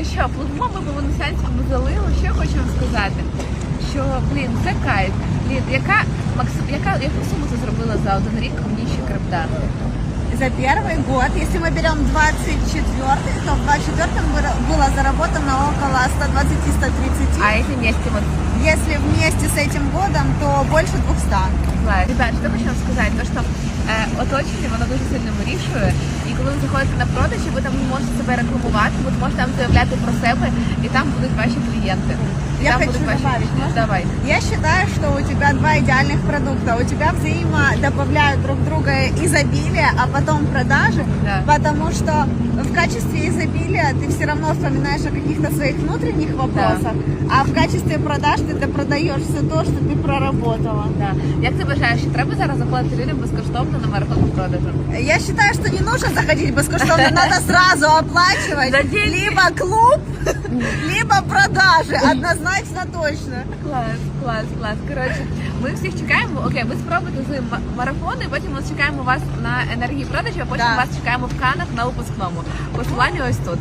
Ну що, плодимо ми по Воносянському залилу. Що я хочу вам сказати? Що, блін, це кайф. Блін, яка, максим, яка, яку суму ти зробила за один рік в ніші крипта? За первый год, если мы берем 24 то в 24 было- было заработано около 120-130. А якщо вместе вот Если вместе с этим годом, то больше 200. Клас. Ребят, що хочу вам сказати, то що е, оточення воно дуже сильно вирішує. І коли ви заходите на продажі, ви там можете себе рекламувати, ви можете там заявляти про себе, і там будуть ваші клієнти. І Я там хочу будуть ваші добавить, можно? Давай. Я считаю, что у тебя два идеальных продукта. У тебя взаимо добавляют друг друга изобилие, а потом продажи. Да. Потому что в качестве изобилия ты все равно вспоминаешь о каких-то своих внутренних вопросах, а в качестве продаж ты продаешь все то, что ты проработала. Да. Як ти вважаєш, що треба зараз заплатити людям безкоштовно на марафон по продажу? Я считаю, что не нужно заходить бескоштовно, надо сразу оплачивать За деньги. либо клуб, либо продажи, однозначно точно. Клас, клас, клас. Коротше, ми всіх чекаємо. Окей, ви спробуйте з ма- марафону, і потім ми чекаємо вас на енергії продажі, а потім Да. вас чекаємо в канах на випускному. Посилання ось тут.